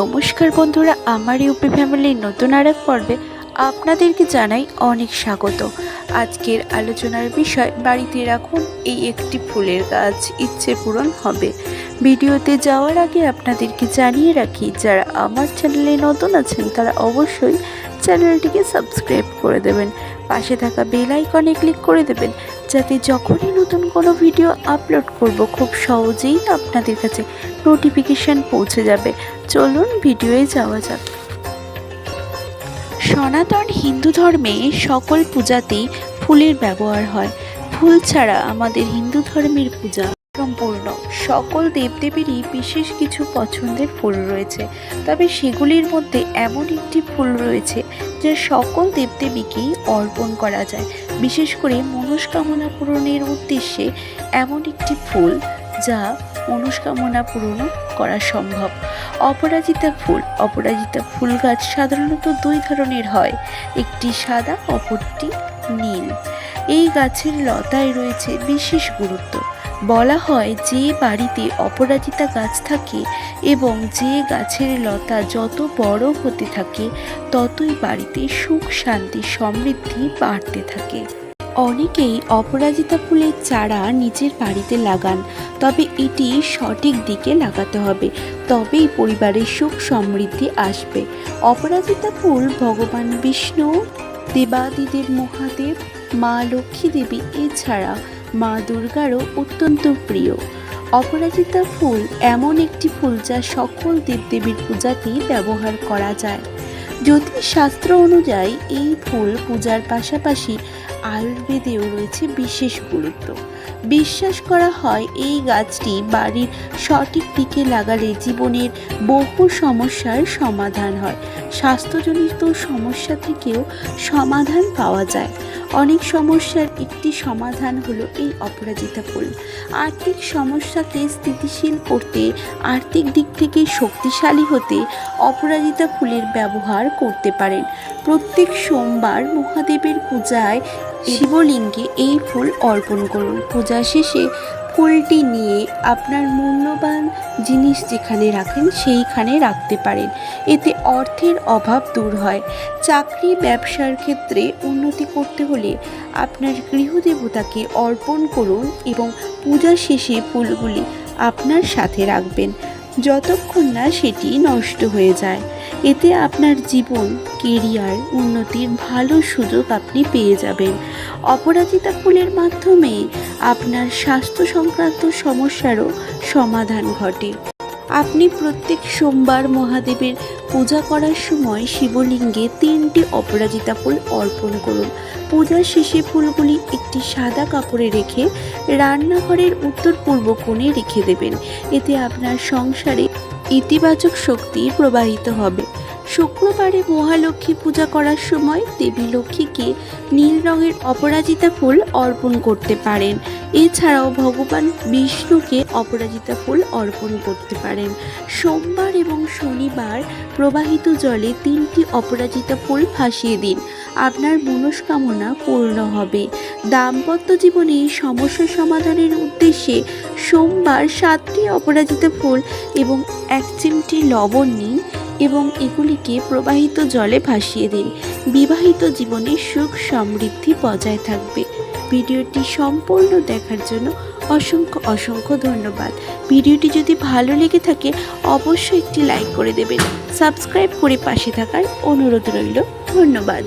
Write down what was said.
নমস্কার বন্ধুরা, আমার ইউপি ফ্যামিলির নতুন আর এক পর্বে আপনাদেরকে জানাই অনেক স্বাগত। আজকের আলোচনার বিষয়, বাড়িতে রাখুন, এই একটি ফুলের গাছ ইচ্ছে পূরণ হবে। ভিডিওতে যাওয়ার আগে আপনাদেরকে জানিয়ে রাখি, যারা আমার চ্যানেলে নতুন আছেন, তারা অবশ্যই চ্যানেলটিকে সাবস্ক্রাইব করে দেবেন। পাশে থাকা বেল আইকনে ক্লিক করে দেবেন, যাতে যখনই নতুন কোনো ভিডিও আপলোড করব, খুব সহজেই আপনাদের কাছে নোটিফিকেশান পৌঁছে যাবে। চলুন ভিডিওয়ে যাওয়া যাক। সনাতন হিন্দু ধর্মে সকল পূজাতেই ফুলের ব্যবহার হয়। ফুল ছাড়া আমাদের হিন্দু ধর্মের পূজা সম্পূর্ণ। সকল দেবদেবীরই বিশেষ কিছু পছন্দের ফুল রয়েছে। তবে সেগুলির মধ্যে এমন একটি ফুল রয়েছে যা সকল দেবদেবীকেই অর্পণ করা যায়। বিশেষ করে মনস্কামনা পূরণের উদ্দেশ্যে এমন একটি ফুল যা মনস্কামনা পূরণ করা সম্ভব। অপরাজিতা ফুল অপরাজিতা ফুল গাছ সাধারণত দুই ধরনের হয়, একটি সাদা, অপরটি নীল। এই গাছের লতায় রয়েছে বিশেষ গুরুত্ব। বলা হয় যে বাড়িতে অপরাজিতা গাছ থাকে এবং যে গাছের লতা যত বড় হতে থাকে, ততই বাড়িতে সুখ, শান্তি, সমৃদ্ধি বাড়তে থাকে। অনেকেই অপরাজিতা ফুলের চারা নিজের বাড়িতে লাগান, তবে এটি সঠিক দিকে লাগাতে হবে। তবেই পরিবারের সুখ সমৃদ্ধি আসবে। অপরাজিতা ফুল ভগবান বিষ্ণু, দেবাদিদেব মহাদেব, মা লক্ষ্মী দেবী এছাড়া মা দুর্গারও অত্যন্ত প্রিয়। অপরাজিতা ফুল এমন একটি ফুল যা সকল দেবদেবীর পূজাতেই ব্যবহার করা যায়। জ্যোতিষ শাস্ত্র অনুযায়ী এই ফুল পূজার পাশাপাশি আয়ুর্বেদেও রয়েছে বিশেষ গুরুত্ব। বিশ্বাস করা হয় এই গাছটি বাড়ির সঠিক দিকে লাগালে জীবনের বহু সমস্যার সমাধান হয়। স্বাস্থ্যজনিত সমস্যা থেকেও সমাধান পাওয়া যায়। অনেক সমস্যার একটি সমাধান হলো এই অপরাজিতা ফুল। আর্থিক সমস্যাকে স্থিতিশীল করতে, আর্থিক দিক থেকে শক্তিশালী হতে অপরাজিতা ফুলের ব্যবহার করতে পারেন। প্রত্যেক সোমবার মহাদেবের পূজায় শিবলিঙ্গে এই ফুল অর্পণ করুন। পূজা শেষে ফুলটি নিয়ে আপনার মূল্যবান জিনিস যেখানে রাখেন, সেইখানে রাখতে পারেন। এতে অর্থের অভাব দূর হয়। চাকরি, ব্যবসার ক্ষেত্রে উন্নতি করতে হলে আপনার গৃহদেবতাকে অর্পণ করুন এবং পূজা শেষে ফুলগুলি আপনার সাথে রাখবেন। যতক্ষণ না সেটি নষ্ট হয়ে যায়। এতে আপনার জীবন, কেরিয়ার, উন্নতির ভালো সুযোগ আপনি পেয়ে যাবেন। অপরাজিতা ফুলের মাধ্যমে আপনার স্বাস্থ্য সংক্রান্ত সমস্যারও সমাধান ঘটে। আপনি প্রত্যেক সোমবার মহাদেবের পূজা করার সময় শিবলিঙ্গে তিনটি অপরাজিতা ফুল অর্পণ করুন। পূজার শেষে ফুলগুলি একটি সাদা কাপড়ে রেখে রান্নাঘরের উত্তর পূর্ব কোণে রেখে দেবেন। এতে আপনার সংসারে ইতিবাচক শক্তি প্রবাহিত হবে। শুক্রবারে মহালক্ষ্মী পূজা করার সময় দেবী লক্ষ্মীকে নীল রঙের অপরাজিতা ফুল অর্পণ করতে পারেন। এছাড়াও ভগবান বিষ্ণুকে অপরাজিতা ফুল অর্পণ করতে পারেন। সোমবার এবং শনিবার প্রবাহিত জলে তিনটি অপরাজিতা ফুল ভাসিয়ে দিন। আপনার মনস্কামনা পূর্ণ হবে। দাম্পত্য জীবনে সমস্যা সমাধানের উদ্দেশ্যে সোমবার সাতটি অপরাজিতা ফুল এবং এক চিমটি লবণ নিন এবং এগুলিকে প্রবাহিত জলে ভাসিয়ে দিন। বিবাহিত জীবনে সুখ সমৃদ্ধি বজায় থাকবে। ভিডিওটি সম্পূর্ণ দেখার জন্য অসংখ্য অসংখ্য ধন্যবাদ। ভিডিওটি যদি ভালো লেগে থাকে, অবশ্যই একটি লাইক করে দেবেন। সাবস্ক্রাইব করে পাশে থাকার অনুরোধ রইল। ধন্যবাদ।